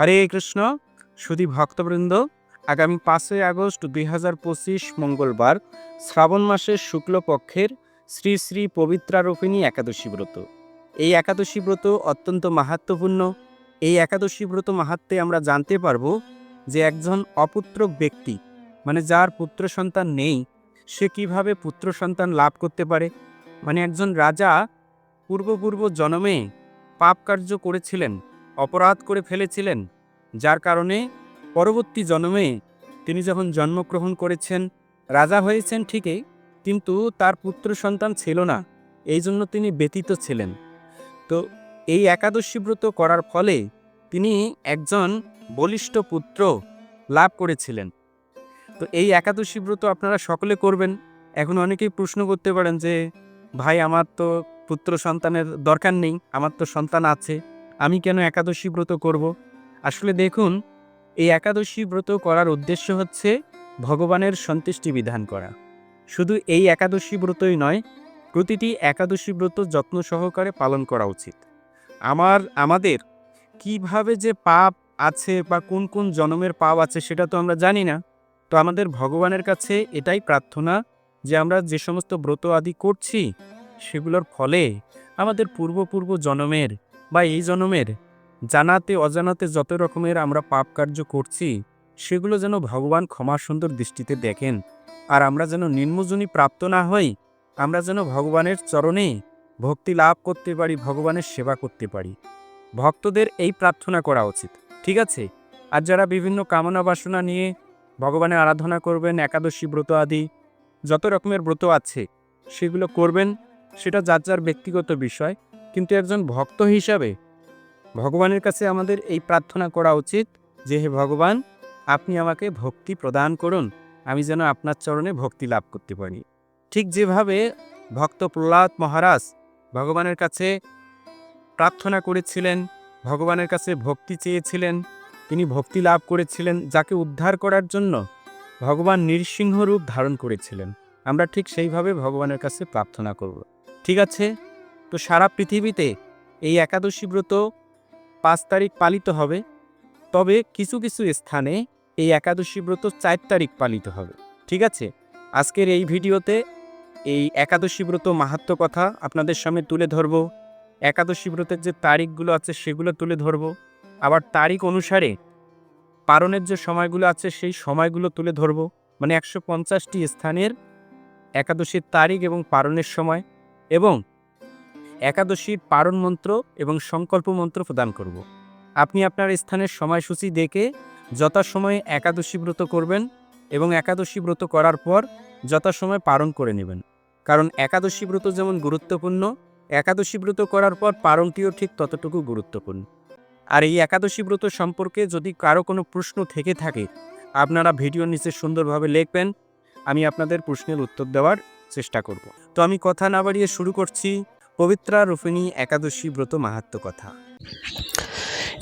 হরে কৃষ্ণ, সুধী ভক্তবৃন্দ, আগামী পাঁচই আগস্ট দুই হাজার পঁচিশ মঙ্গলবার শ্রাবণ মাসের শুক্লপক্ষের শ্রী শ্রী পবিত্রারোপিণী একাদশী ব্রত। এই একাদশী ব্রত অত্যন্ত মাহাত্মপূর্ণ। এই একাদশী ব্রত মাহাত্মে আমরা জানতে পারব যে একজন অপুত্রক ব্যক্তি মানে যার পুত্র সন্তান নেই, সে কীভাবে পুত্র সন্তান লাভ করতে পারে? মানে একজন রাজা পূর্বপূর্ব জন্মে পাপ কার্য করেছিলেন অপরাধ করে ফেলেছিলেন, যার কারণে পরবর্তী জন্মে তিনি যখন জন্মগ্রহণ করেছেন, রাজা হয়েছেন ঠিকই, কিন্তু তার পুত্র সন্তান ছিল না এই জন্য তিনি ব্যতীত ছিলেন। তো এই একাদশী ব্রত করার ফলে তিনি একজন বলিষ্ঠ পুত্র লাভ করেছিলেন। তো এই একাদশী ব্রত আপনারা সকলে করবেন। এখন অনেকেই প্রশ্ন করতে পারেন যে, ভাই, আমার তো পুত্র সন্তানের দরকার নেই, আমার তো সন্তান আছে। আমি কেন একাদশী ব্রত করব? আসলে দেখুন, এই একাদশী ব্রত করার উদ্দেশ্য হচ্ছে ভগবানের সন্তুষ্টি বিধান করা। শুধু এই একাদশী ব্রতই নয়, প্রতিটি একাদশী ব্রত যত্ন সহকারে পালন করা উচিত। আমার, আমাদের কীভাবে যে পাপ আছে বা কোন কোন জন্মের পাপ আছে সেটা তো আমরা জানি না। তো আমাদের ভগবানের কাছে এটাই প্রার্থনা যে আমরা যে সমস্ত ব্রত আদি করছি, সেগুলোর ফলে আমাদের পূর্বপূর্ব জন্মের বা এই জন্মের জানাতে, অজানাতে যত রকমের আমরা পাপ কার্য করছি, সেগুলো যেন ভগবান ক্ষমা সুন্দর দৃষ্টিতে দেখেন। আর আমরা যেন নিম্নজনী প্রাপ্ত না হই, আমরা যেন ভগবানের চরণে ভক্তি লাভ করতে পারি, ভগবানের সেবা করতে পারি। ভক্তদের এই প্রার্থনা করা উচিত, ঠিক আছে? আর যারা বিভিন্ন কামনা বাসনা নিয়ে ভগবানের আরাধনা করবেন, একাদশী ব্রত আদি, যত রকমের ব্রত আছে, সেগুলো করবেন, সেটা যার যার ব্যক্তিগত বিষয়। কিন্তু একজন ভক্ত হিসাবে ভগবানের কাছে আমাদের এই প্রার্থনা করা উচিত যে, হে ভগবান, আপনি আমাকে ভক্তি প্রদান করুন। আমি যেন আপনার চরণে ভক্তি লাভ করতে পারি। ঠিক যেভাবে ভক্ত প্রহ্লাদ মহারাজ ভগবানের কাছে প্রার্থনা করেছিলেন, ভগবানের কাছে ভক্তি চেয়েছিলেন, তিনি ভক্তি লাভ করেছিলেন, যাকে উদ্ধার করার জন্য ভগবান নৃসিংহ রূপ ধারণ করেছিলেন। আমরা ঠিক সেইভাবে ভগবানের কাছে প্রার্থনা করব। ঠিক আছে? তো সারা পৃথিবীতে এই একাদশী ব্রত পাঁচ তারিখ পালিত হবে। তবে কিছু কিছু স্থানে এই একাদশী ব্রত চার তারিখ পালিত হবে। ঠিক আছে? আজকের এই ভিডিওতে এই একাদশী ব্রত মাহাত্ম কথা আপনাদের সামনে তুলে ধরব। একাদশী ব্রতের যে তারিখগুলো আছে সেগুলো তুলে ধরব। আবার তারিখ অনুসারে পারণের যে সময়গুলো আছে সেই সময়গুলো তুলে ধরব। মানে একশো পঞ্চাশটি স্থানের একাদশীর তারিখ এবং পারণের সময় এবং একাদশীর পারণ মন্ত্র এবং সংকল্প মন্ত্র প্রদান করব। আপনি আপনার স্থানের সময়সূচি দেখে যথাসময়ে একাদশী ব্রত করবেন এবং একাদশী ব্রত করার পর যথাসময় পারণ করে নেবেন। কারণ একাদশী ব্রত যেমন গুরুত্বপূর্ণ, একাদশী ব্রত করার পর পারণটিও ঠিক ততটুকু গুরুত্বপূর্ণ। আর এই একাদশী ব্রত সম্পর্কে যদি কারও কোনো প্রশ্ন থেকে থাকে, আপনারা ভিডিও নিচে সুন্দরভাবে লিখবেন, আমি আপনাদের প্রশ্নের উত্তর দেওয়ার চেষ্টা করব। তো আমি কথা না বাড়িয়ে শুরু করছি। পবিত্রা রূপিণী একাদশী ব্রত মাহাত্ম কথা।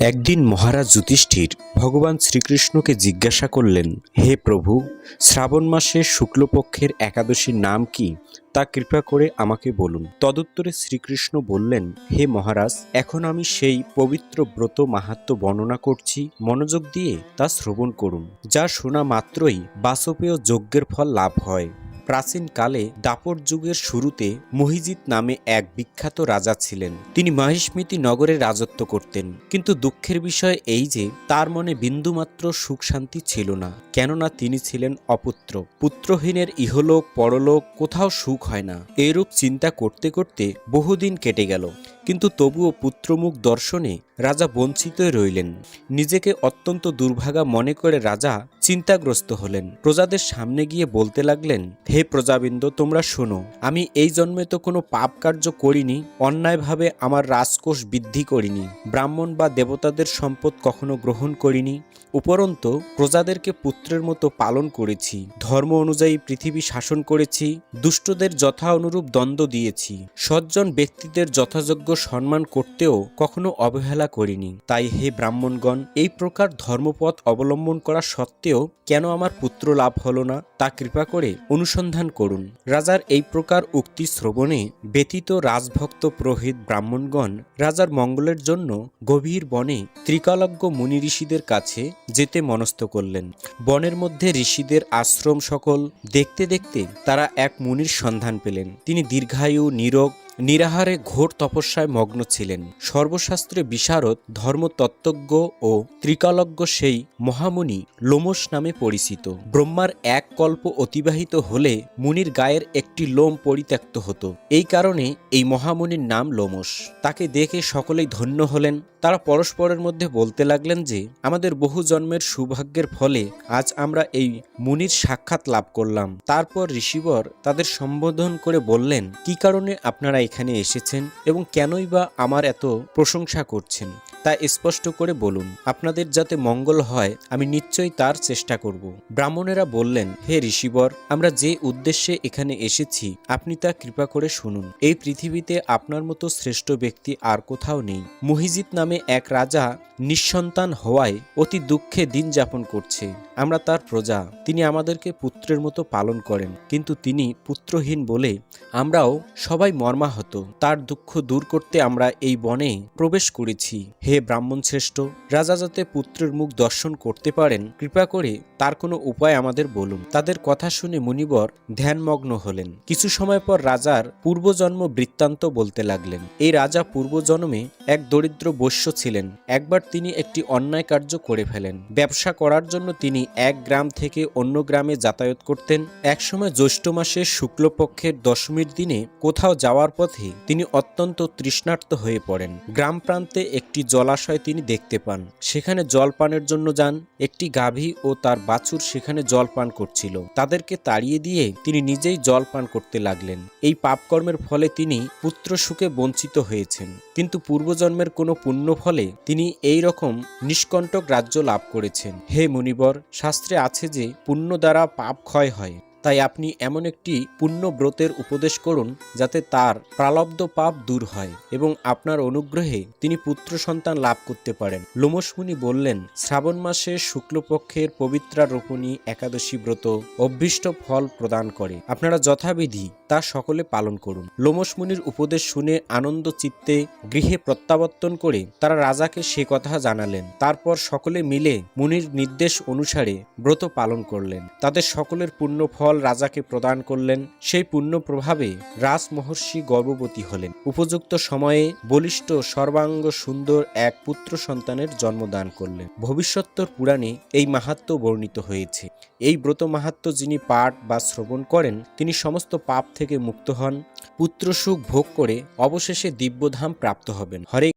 একদিন মহারাজ যুধিষ্ঠির ভগবান শ্রীকৃষ্ণকে জিজ্ঞাসা করলেন, হে প্রভু, শ্রাবণ মাসের শুক্লপক্ষের একাদশীর নাম কি? তা কৃপা করে আমাকে বলুন। তদুত্তরে শ্রীকৃষ্ণ বললেন, হে মহারাজ, এখন আমি সেই পবিত্র ব্রত মাহাত্ম বর্ণনা করছি, মনোযোগ দিয়ে তা শ্রবণ করুন, যা শোনা মাত্রই বাসপেয় যজ্ঞের ফল লাভ হয়। প্রাচীনকালে দাপর যুগের শুরুতে মহিজিৎ নামে এক বিখ্যাত রাজা ছিলেন। তিনি মহেশমিতি নগরে রাজত্ব করতেন। কিন্তু দুঃখের বিষয় এই যে, তার মনে বিন্দুমাত্র সুখ শান্তি ছিল না। কেননা তিনি ছিলেন অপুত্র। পুত্রহীনের ইহলোক, পরলোক কোথাও সুখ হয় না। এরূপ চিন্তা করতে করতে বহুদিন কেটে গেল। কিন্তু তবুও পুত্রমুখ দর্শনে রাজা বঞ্চিতই রইলেন। নিজেকে অত্যন্ত দুর্ভাগা মনে করে রাজা চিন্তাগ্রস্ত হলেন। প্রজাদের সামনে গিয়ে বলতে লাগলেন, হে প্রজাবৃন্দ, তোমরা শোনো, আমি এই জন্মে তো কোনো পাপ কার্য করিনি, অন্যায়ভাবে আমার রাজকোষ বৃদ্ধি করিনি। ব্রাহ্মণ বা দেবতাদের সম্পদ কখনো গ্রহণ করিনি, উপরন্তু প্রজাদেরকে পুত্রের মতো পালন করেছি, ধর্ম অনুযায়ী পৃথিবী শাসন করেছি, দুষ্টদের যথা অনুরূপ দ্বন্দ্ব দিয়েছি, সজ্জন ব্যক্তিদের যথাযোগ্য সম্মান করতেও কখনো অবহেলা করিনি। তাই হে ব্রাহ্মণগণ, এই প্রকার ধর্মপথ অবলম্বন করা সত্ত্বেও কেন আমার পুত্র লাভ হলো না, তা কৃপা করে অনুসন্ধান করুন। রাজার এই প্রকার উক্তি শ্রবণে ব্যতীত রাজভক্ত পুরোহিত ব্রাহ্মণগণ রাজার মঙ্গলের জন্য গভীর বনে ত্রিকালজ্ঞ মুনি ঋষিদের কাছে যেতে মনস্থ করলেন। বনের মধ্যে ঋষিদের আশ্রম সকল দেখতে দেখতে তারা এক মুনির সন্ধান পেলেন। তিনি দীর্ঘায়ু, নিরোগ নিরাহারে ঘোর তপস্যায় মগ্ন ছিলেন। সর্বশাস্ত্রে বিশারদ, ধর্মতত্ত্বজ্ঞ ও ত্রিকালজ্ঞ সেই মহামুনি লোমস নামে পরিচিত। ব্রহ্মার এক কল্প অতিবাহিত হলে মুনির গায়ের একটি লোম পরিত্যক্ত হতো। এই কারণে এই মহামুনির নাম লোমস তাকে দেখে সকলেই ধন্য হলেন। তারা পরস্পরের মধ্যে বলতে লাগলেন যে, আমাদের বহু জন্মের সৌভাগ্যের ফলে আজ আমরা এই মুনির সাক্ষাৎ লাভ করলাম। তারপর ঋষিবর তাদের সম্বোধন করে বললেন, কি কারণে আপনারা এখানে এসেছেন এবং কেনই বা আমার এত প্রশংসা করছেন? তা স্পষ্ট করে বলুন। আপনাদের যাতে মঙ্গল হয়, আমি নিশ্চয়ই তার চেষ্টা করব। ব্রাহ্মণেরা বললেন, হে ঋষিবর, আমরা যে উদ্দেশ্যে এখানে এসেছি, আপনি তা কৃপা করে শুনুন। এই পৃথিবীতে আপনার মতো শ্রেষ্ঠ ব্যক্তি আর কোথাও নেই। মুহিজিৎ নামে এক রাজা নিঃসন্তান হওয়ায় অতি দুঃখে দিন যাপন করছে। আমরা তার প্রজা, তিনি আমাদেরকে পুত্রের মতো পালন করেন, কিন্তু তিনি পুত্রহীন বলে আমরাও সবাই মর্মাহত। তার দুঃখ দূর করতে আমরা এই বনে প্রবেশ করেছি। হে ব্রাহ্মণ শ্রেষ্ঠ, রাজা যাতে পুত্রের মুখ দর্শন করতে পারেন, কৃপা করে তার কোনো উপায় আমাদের বলুন। তাদের কথা শুনে মুনিবর ধ্যানমগ্ন হলেন। কিছু সময় পর রাজার পূর্বজন্ম বৃত্তান্ত বলতে লাগলেন। এই রাজা পূর্বজন্মে এক দরিদ্র বৈশ্য ছিলেন। একবার তিনি একটি অন্যায় কার্য করে ফেলেন। ব্যবসা করার জন্য তিনি এক গ্রাম থেকে অন্য গ্রামে যাতায়াত করতেন। একসময় জ্যৈষ্ঠ মাসের শুক্লপক্ষের দশমীর দিনে কোথাও যাওয়ার পথে তিনি অত্যন্ত তৃষ্ণার্ত হয়ে পড়েন। গ্রাম প্রান্তে একটি জলাশয় তিনি দেখতে পান। সেখানে জল পানের জন্য যান। একটি গাভী ও তার বাছুর সেখানে জল পান করছিল। তাদেরকে তাড়িয়ে দিয়ে তিনি নিজেই জল পান করতে লাগলেন। এই পাপকর্মের ফলে তিনি পুত্র সুখে বঞ্চিত হয়েছেন। কিন্তু পূর্বজন্মের কোনো পুণ্য ফলে তিনি এই রকম নিষ্কণ্টক রাজ্য লাভ করেছেন। হে মুনিবর, শাস্ত্রে আছে যে, পুণ্য দ্বারা পাপ ক্ষয় হয়। তাই আপনি এমন একটি পুণ্য ব্রতের উপদেশ করুন যাতে তার প্রালব্ধ পাপ দূর হয় এবং আপনার অনুগ্রহে তিনি পুত্র সন্তান লাভ করতে পারেন। লোমসমুনি বললেন, শ্রাবণ মাসে শুক্লপক্ষের পবিত্রা রোপণী একাদশী ব্রত অভ্যিষ্ট ফল প্রদান করে। আপনারা যথাবিধি তা সকলে পালন করুন। লোমসমুনির উপদেশ শুনে আনন্দ চিত্তে গৃহে প্রত্যাবর্তন করে তারা রাজাকে সে কথা জানালেন। তারপর সকলে মিলে মুনির নির্দেশ অনুসারে ব্রত পালন করলেন। তাদের সকলের পুণ্য ফল রাজাকে প্রদান করলেন, সেই পুণ্য প্রভাবে রাজ মহর্ষি গর্ভবতী হলেন। উপযুক্ত সময়ে বলিষ্ঠ, সর্বাঙ্গ, সুন্দর এক পুত্র সন্তানের জন্মদান করলেন। ভবিষ্যত্তর পুরাণে এই মাহাত্ম বর্ণিত হয়েছে। এই ব্রত মাহাত্ম যিনি পাঠ বা শ্রবণ করেন, তিনি সমস্ত পাপ থেকে মুক্ত হন, পুত্র সুখ ভোগ করে অবশেষে দিব্যধাম প্রাপ্ত হবেন। হরে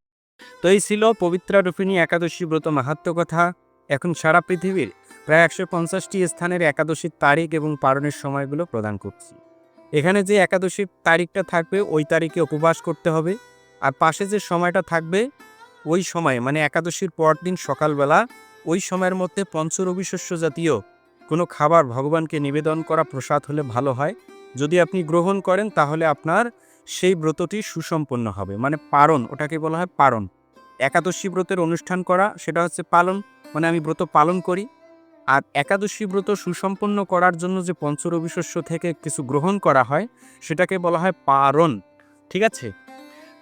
তো এই ছিল পবিত্রা রূপিণী একাদশী ব্রত মাহাত্ম কথা। এখন সারা পৃথিবীর প্রায় একশো পঞ্চাশটি স্থানের একাদশীর তারিখ এবং পালনের সময়গুলো প্রদান করছি। এখানে যে একাদশীর তারিখটা থাকবে, ওই তারিখে উপবাস করতে হবে। আর পাশে যে সময়টা থাকবে, ওই সময়ে মানে একাদশীর পর দিন সকালবেলা, ওই সময়ের মধ্যে পঞ্চরবি শস্য জাতীয় কোনো খাবার ভগবানকে নিবেদন করা প্রসাদ হলে ভালো হয়। যদি আপনি গ্রহণ করেন, তাহলে আপনার সেই ব্রতটি সুসম্পন্ন হবে। মানে পারণ, ওটাকে বলা হয় পারণ। একাদশী ব্রতের অনুষ্ঠান করা, সেটা হচ্ছে পালন। মানে আমি ব্রত পালন করি। আর একাদশী ব্রত সুসম্পন্ন করার জন্য যে পঞ্চরবি শস্য থেকে কিছু গ্রহণ করা হয়, সেটাকে বলা হয় পারণ। ঠিক আছে?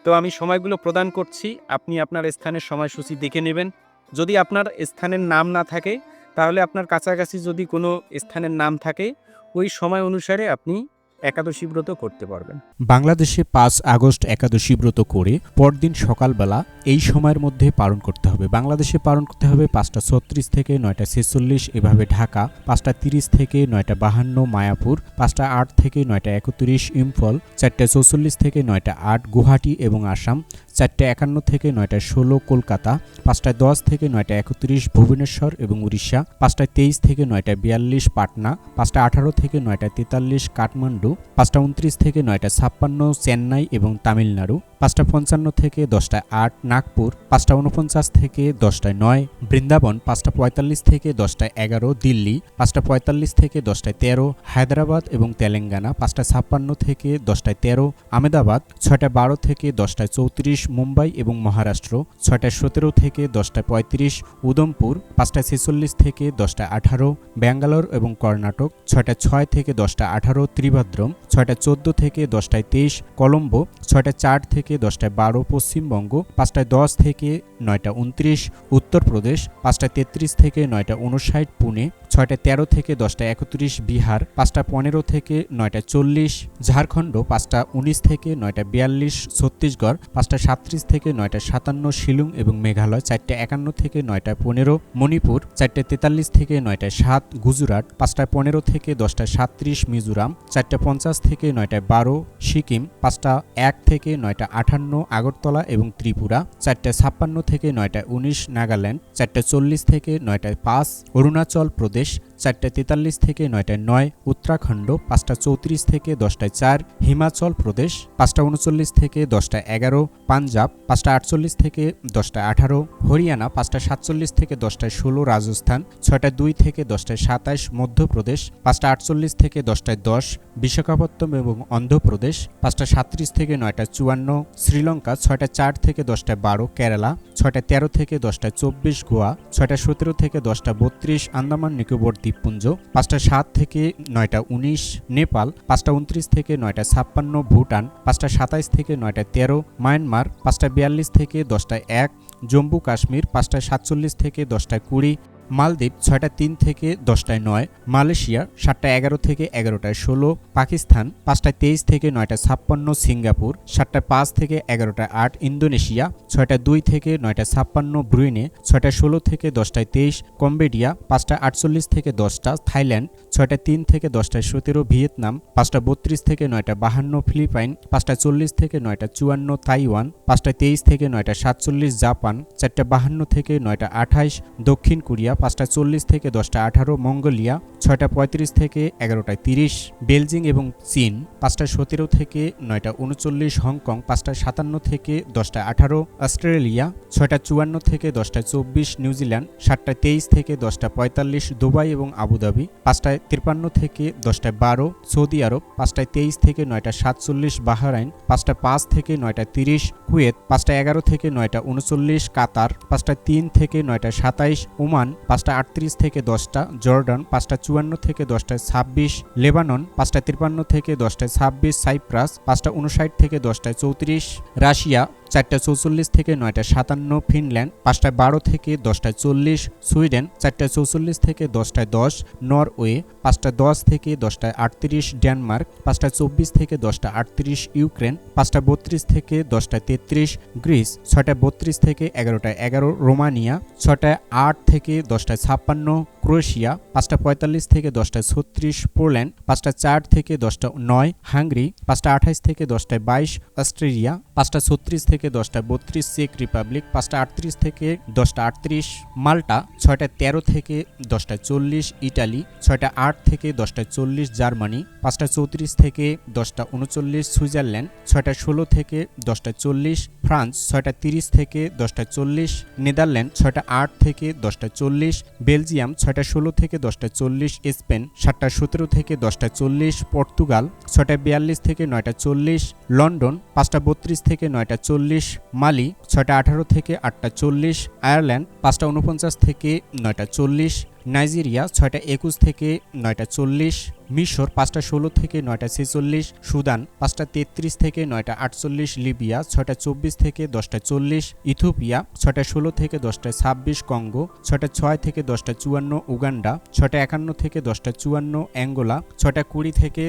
তো আমি সময়গুলো প্রদান করছি, আপনি আপনার স্থানের সময়সূচি দেখে নেবেন। যদি আপনার স্থানের নাম না থাকে, তাহলে আপনার কাছাকাছি যদি কোনো স্থানের নাম থাকে, ওই সময় অনুসারে আপনি একাদশী ব্রত করতে পারবেন। বাংলাদেশে পাঁচ আগস্ট একাদশী ব্রত করে পরদিন সকালবেলা এই সময়ের মধ্যে পালন করতে হবে। বাংলাদেশে পালন করতে হবে পাঁচটা ছত্রিশ থেকে নয়টা ছেচল্লিশ, এভাবে ঢাকা, পাঁচটা তিরিশ থেকে নয়টা বাহান্ন, মায়াপুর, পাঁচটা আট থেকে নয়টা একত্রিশ, ইম্ফল, চারটা চৌচল্লিশ থেকে নয়টা আট, গুয়াহাটি এবং আসাম চারটে একান্ন থেকে নয়টা ষোলো কলকাতা, পাঁচটায় দশ থেকে নয়টা একত্রিশ ভুবনেশ্বর এবং উড়িষ্যা, পাঁচটায় তেইশ থেকে নয়টা বিয়াল্লিশ পাটনা পাঁচটা আঠারো থেকে নয়টা তেতাল্লিশ কাঠমান্ডু পাঁচটা উনত্রিশ থেকে নয়টা ছাপ্পান্ন চেন্নাই এবং তামিলনাড়ু। পাঁচটা পঞ্চান্ন থেকে দশটায় আট নাগপুর, পাঁচটা উনপঞ্চাশ থেকে দশটায় নয় বৃন্দাবন, পাঁচটা পঁয়তাল্লিশ থেকে দশটায় এগারো দিল্লি, পাঁচটা পঁয়তাল্লিশ থেকে দশটায় তেরো হায়দ্রাবাদ এবং তেলেঙ্গানা, পাঁচটা ছাপ্পান্ন থেকে দশটায় তেরো আমেদাবাদ ছয়টা বারো থেকে দশটায় চৌত্রিশ মুম্বাই এবং মহারাষ্ট্র, ছয়টা সতেরো থেকে দশটায় পঁয়ত্রিশ উদমপুর পাঁচটা ছেচল্লিশ থেকে দশটায় আঠারো ব্যাঙ্গালোর এবং কর্ণাটক, ছয়টা ছয় থেকে দশটা আঠারো ত্রিভাদ্রম, ছয়টা চোদ্দ থেকে দশটায় তেইশ কলম্বো, ছয়টা চার থেকে দশটায় বারো পশ্চিমবঙ্গ, পাঁচটায় দশ থেকে নয়টা উনত্রিশ উত্তরপ্রদেশ, পাঁচটায় তেত্রিশ থেকে নয়টা উনষাট পুনে ছয়টা তেরো থেকে দশটা একত্রিশ বিহার, পাঁচটা পনেরো থেকে নয়টা চল্লিশ ঝাড়খণ্ড, পাঁচটা উনিশ থেকে নয়টা বিয়াল্লিশ ছত্তিশগড়, পাঁচটা সাতত্রিশ থেকে নয়টা সাতান্ন শিলং এবং মেঘালয়, চারটে একান্ন থেকে নয়টা পনেরো মণিপুর, চারটে তেতাল্লিশ থেকে নয়টা সাত গুজরাট, পাঁচটা পনেরো থেকে দশটা সাতত্রিশ মিজোরাম, চারটে পঞ্চাশ থেকে নয়টা বারো সিকিম, পাঁচটা এক থেকে নয়টা আটান্ন, আগরতলা এবং ত্রিপুরা, চারটে ছাপ্পান্ন থেকে নয়টায় উনিশ, নাগাল্যান্ড, চারটে চল্লিশ থেকে নয়টায় পাঁচ, অরুণাচল প্রদেশ চারটা তেতাল্লিশ থেকে নয়টায় নয়, উত্তরাখণ্ড, পাঁচটা চৌত্রিশ থেকে দশটায় চার, হিমাচল প্রদেশ, পাঁচটা উনচল্লিশ থেকে দশটায় এগারো, পাঞ্জাব, পাঁচটা আটচল্লিশ থেকে দশটায় আঠারো, হরিয়ানা, পাঁচটা সাতচল্লিশ থেকে দশটায় ষোলো, রাজস্থান ছয়টা দুই থেকে দশটায় সাতাশ, মধ্যপ্রদেশ, পাঁচটা আটচল্লিশ থেকে দশটায় দশ বিশাখাপত্তম এবং অন্ধ্রপ্রদেশ, পাঁচটা সাতত্রিশ থেকে নয়টা চুয়ান্ন, শ্রীলঙ্কা, ছয়টা চার থেকে দশটায় বারো, কেরালা ছয়টা তেরো থেকে দশটায় চব্বিশ, গোয়া ছয়টা সতেরো থেকে দশটা বত্রিশ, আন্দামান নিকোবর দ্বীপপুঞ্জ, পাঁচটা সাত থেকে নয়টা উনিশ নেপাল, পাঁচটা উনত্রিশ থেকে নয়টা ছাপ্পান্ন ভুটান, পাঁচটা সাতাইশ থেকে নয়টা তেরো মায়ানমার, পাঁচটা বিয়াল্লিশ থেকে দশটা এক জম্মু কাশ্মীর, পাঁচটা সাতচল্লিশ থেকে দশটা কুড়ি মালদ্বীপ ছয়টা তিন থেকে দশটায় নয়, মালয়েশিয়া সাতটা এগারো থেকে এগারোটায় ষোলো, পাকিস্তান পাঁচটায় তেইশ থেকে নয়টা ছাপ্পান্ন, সিঙ্গাপুর সাতটা পাঁচ থেকে এগারোটায় আট, ইন্দোনেশিয়া ছয়টা দুই থেকে নয়টা ছাপ্পান্ন, ব্রুইনে ছয়টা ষোলো থেকে দশটায় তেইশ, কম্বোডিয়া পাঁচটা আটচল্লিশ থেকে দশটা, থাইল্যান্ড ছয়টা তিন থেকে দশটায় সতেরো, ভিয়েতনাম পাঁচটা বত্রিশ থেকে নয়টা বাহান্ন, ফিলিপাইন পাঁচটা চল্লিশ থেকে নয়টা চুয়ান্ন, তাইওয়ান পাঁচটা তেইশ থেকে নয়টা সাতচল্লিশ, জাপান চারটা বাহান্ন থেকে নয়টা আঠাইশ দক্ষিণ কোরিয়া পাঁচটা চল্লিশ থেকে দশটা আঠারো, মঙ্গোলিয়া ছয়টা পঁয়ত্রিশ থেকে এগারোটায় তিরিশ, বেলজিং এবং চীন পাঁচটা সতেরো থেকে নয়টা উনচল্লিশ, হংকং পাঁচটা সাতান্ন থেকে দশটা আঠারো, অস্ট্রেলিয়া ছয়টা চুয়ান্ন থেকে দশটা চব্বিশ নিউজিল্যান্ড সাতটা তেইশ থেকে দশটা পঁয়তাল্লিশ, দুবাই এবং আবুধাবি পাঁচটায় তিপ্পান্ন থেকে দশটায় বারো, সৌদি আরব পাঁচটায় তেইশ থেকে নয়টা সাতচল্লিশ, বাহরাইন পাঁচটা পাঁচ থেকে নয়টা তিরিশ, কুয়েত পাঁচটা এগারো থেকে নয়টা উনচল্লিশ, কাতার পাঁচটা তিন থেকে নয়টা সাতাইশ, ওমান পাঁচটা আটত্রিশ থেকে দশটা, জর্ডান পাঁচটা চুয়ান্ন থেকে দশটায় ছাব্বিশ, লেবানন পাঁচটা তিপ্পান্ন থেকে দশটায় ছাব্বিশ, সাইপ্রাস পাঁচটা উনষাট থেকে দশটায় চৌত্রিশ, রাশিয়া চারটা চৌচল্লিশ থেকে নয়টা সাতান্ন, ফিনল্যান্ড পাঁচটায় বারো থেকে দশটায় চল্লিশ, সুইডেন চারটা চৌচল্লিশ থেকে দশটায় দশ, নরওয়ে পাঁচটা দশ থেকে দশটায় আটত্রিশ, ডেনমার্ক পাঁচটা চব্বিশ থেকে দশটা আটত্রিশ, ইউক্রেন পাঁচটা বত্রিশ থেকে দশটায় তেত্রিশ, গ্রিস ছয়টা বত্রিশ থেকে এগারোটায় এগারো, রোমানিয়া ছটায় আট থেকে দশটায় ছাপ্পান্ন, ক্রোয়েশিয়া পাঁচটা পঁয়তাল্লিশ থেকে দশটায় ছত্রিশ, পোল্যান্ড পাঁচটা চার থেকে দশটা নয়, হাঙ্গরি পাঁচটা আঠাইশ থেকে দশটায় বাইশ, অস্ট্রেলিয়া পাঁচটা ছত্রিশ থেকে দশটা বত্রিশ চেক রিপাবলিক পাঁচটা আটত্রিশ থেকে দশটা আটত্রিশ মাল্টা ছয়টা তেরো থেকে দশটা চল্লিশ ইটালি ছয়টা আট থেকে দশটা চল্লিশ জার্মানি পাঁচটা চৌত্রিশ থেকে দশটা উনচল্লিশ সুইজারল্যান্ড ছয়টা ষোলো থেকে দশটা চল্লিশ ফ্রান্স ছয়টা তিরিশ থেকে দশটা চল্লিশ নেদারল্যান্ড ছয়টা আট থেকে দশটা চল্লিশ বেলজিয়াম ছয়টা ষোলো থেকে দশটা চল্লিশ স্পেন সাতটা সতেরো থেকে দশটা চল্লিশ পর্তুগাল ছয়টা বিয়াল্লিশ থেকে নয়টা চল্লিশ লন্ডন পাঁচটা বত্রিশ থেকে নয়টা চল্লিশ, মালি ছয়টা আঠারো থেকে আটটা চল্লিশ, আয়ারল্যান্ড পাঁচটা উনপঞ্চাশ থেকে নয়টা চল্লিশ, নাইজেরিয়া ছয়টা একুশ থেকে নয়টা চল্লিশ, মিশর পাঁচটা ষোলো থেকে নয়টা ছেচল্লিশ, সুদান পাঁচটা তেত্রিশ থেকে নয়টা আটচল্লিশ, লিবিয়া ছয়টা চব্বিশ থেকে দশটা চল্লিশ ইথোপিয়া ছয়টা ষোলো থেকে দশটা ছাব্বিশ, কঙ্গো ছয়টা ছয় থেকে দশটা চুয়ান্ন, উগান্ডা ছয়টা একান্ন থেকে দশটা চুয়ান্ন, অ্যাঙ্গোলা ছয়টা কুড়ি থেকে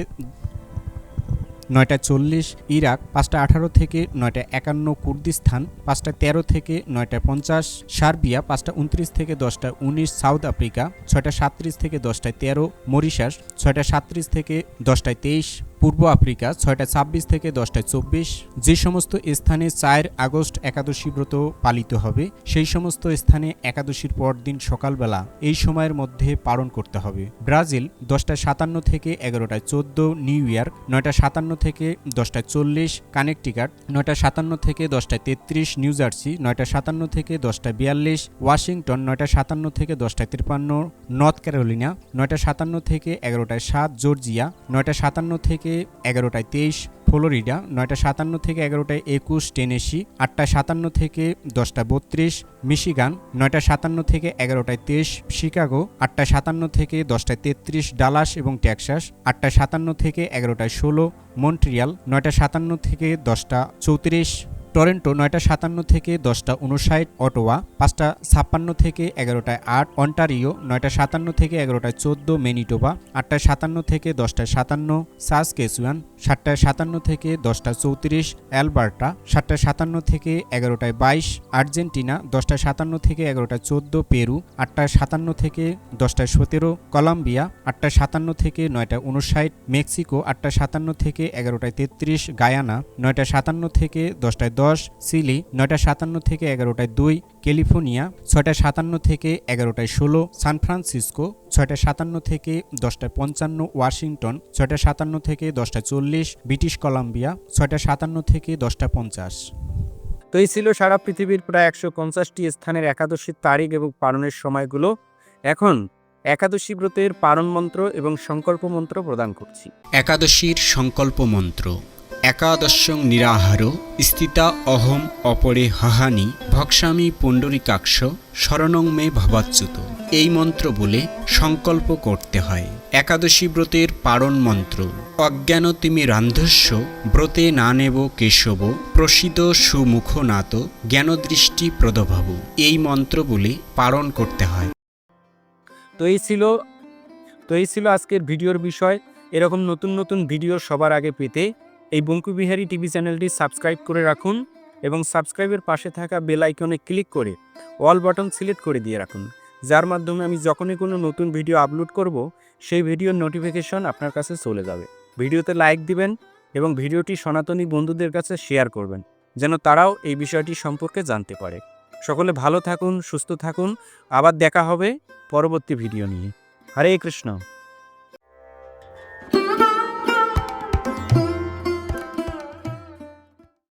নয়টা চল্লিশ ইরাক, পাঁচটা আঠারো থেকে নয়টা একান্ন কুর্দিস্তান, পাঁচটা তেরো থেকে নয়টা পঞ্চাশ সার্বিয়া, পাঁচটা উনত্রিশ থেকে দশটা উনিশ সাউথ আফ্রিকা, ছয়টা সাতত্রিশ থেকে দশটায় তেরো মরিশাস, ছয়টা সাতত্রিশ থেকে দশটায় তেইশ পূর্ব আফ্রিকা, ছয়টা ছাব্বিশ থেকে দশটায় চব্বিশ। যে সমস্ত স্থানে চার আগস্ট একাদশী ব্রত পালিত হবে, সেই সমস্ত স্থানে একাদশীর পর দিন সকালবেলা এই সময়ের মধ্যে পালন করতে হবে। ব্রাজিল, দশটা সাতান্ন থেকে এগারোটায় চোদ্দ, নিউ ইয়র্ক, নয়টা সাতান্ন থেকে দশটায় চল্লিশ, কানেকটিকাট, নয়টা সাতান্ন থেকে দশটায় তেত্রিশ, নিউ জার্সি, নয়টা সাতান্ন থেকে দশটায় বিয়াল্লিশ, ওয়াশিংটন, নয়টা সাতান্ন থেকে দশটায় তিপ্পান্ন, নর্থ ক্যারোলিনা, নয়টা সাতান্ন থেকে এগারোটায় সাত, জর্জিয়া, নয়টা সাতান্ন থেকে এগারোটায় তেইশ, ফ্লোরিডা নয়টা সাতান্ন থেকে এগারোটায় একুশ, টেনেসি আটটা সাতান্ন থেকে দশটা বত্রিশ, মিশিগান নয়টা সাতান্ন থেকে এগারোটায় তেইশ, শিকাগো আটটা সাতান্ন থেকে দশটায় তেত্রিশ, ডালাস এবং টেক্সাস আটটা সাতান্ন থেকে এগারোটায় ষোলো, মন্ট্রিয়াল নয়টা সাতান্ন থেকে দশটা চৌত্রিশ। টরেন্টো নয়টা সাতান্ন থেকে দশটা উনষাট অটোয়া পাঁচটা ছাপ্পান্ন থেকে এগারোটায় আট অন্টারিও নয়টা সাতান্ন থেকে এগারোটায় চোদ্দ মেনিটোবা আটটা সাতান্ন থেকে দশটায় সাতান্ন সাস কেসুয়ান সাতটায় সাতান্ন থেকে দশটা চৌত্রিশ অ্যালবার্টা সাতটায় সাতান্ন থেকে এগারোটায় বাইশ আর্জেন্টিনা দশটা সাতান্ন থেকে এগারোটায় চোদ্দ পেরু আটটা সাতান্ন থেকে দশটায় সতেরো কলম্বিয়া আটটা সাতান্ন থেকে নয়টা উনষাট মেক্সিকো আটটা সাতান্ন থেকে এগারোটায় তেত্রিশ গায়ানা নয়টা সাতান্ন থেকে দশটায় দশ সিলি নয়টা সাতান্ন থেকে এগারোটায় দুই ক্যালিফোর্নিয়া ছয়টা সাতান্ন থেকে এগারোটায় ষোলো সান ফ্রান্সিসকো ছয়টা সাতান্ন থেকে দশটায় পঞ্চান্ন ওয়াশিংটন ছয়টা সাতান্ন থেকে দশটা চল্লিশ ব্রিটিশ কলাম্বিয়া ছয়টা সাতান্ন থেকে দশটা পঞ্চাশ। তো এই ছিল সারা পৃথিবীর প্রায় একশো পঞ্চাশটি স্থানের একাদশীর তারিখ এবং পালনের সময়গুলো। এখন একাদশী ব্রতের পালন মন্ত্র এবং সংকল্প মন্ত্র প্রদান করছি। একাদশীর সংকল্প মন্ত্র। একাদশং নিরাহার, স্থিতা অহম অপরে হাহানি, ভক্সামি পুণ্ডরিকাক্ষ, শরণং মে ভবাচ্যুত। এই মন্ত্র বলে সংকল্প করতে হয়। একাদশী ব্রতের পারণ মন্ত্র। অজ্ঞান তিমি রান্ধস্য, ব্রতে না নেব কেশব প্রসিদ সুমুখ নাত জ্ঞানদৃষ্টি প্রদভাব। এই মন্ত্র বলে পারণ করতে হয়। তো এই ছিল, তো এই ছিল আজকের ভিডিওর বিষয়। এরকম নতুন নতুন ভিডিও সবার আগে পেতে এই বঙ্কুবিহারী টিভি চ্যানেলটি সাবস্ক্রাইব করে রাখুন এবং সাবস্ক্রাইবের পাশে থাকা বেল আইকনে ক্লিক করে অল বাটন সিলেক্ট করে দিয়ে রাখুন। যার মাধ্যমে আমি যখনই কোনো নতুন ভিডিও আপলোড করব, সেই ভিডিওর নোটিফিকেশন আপনার কাছে চলে যাবে। ভিডিওতে লাইক দিবেন এবং ভিডিওটি সনাতনী বন্ধুদের কাছে শেয়ার করবেন, যেন তারাও এই বিষয়টি সম্পর্কে জানতে পারে। সকলে ভালো থাকুন, সুস্থ থাকুন, আবার দেখা হবে পরবর্তী ভিডিও নিয়ে। হরে কৃষ্ণ।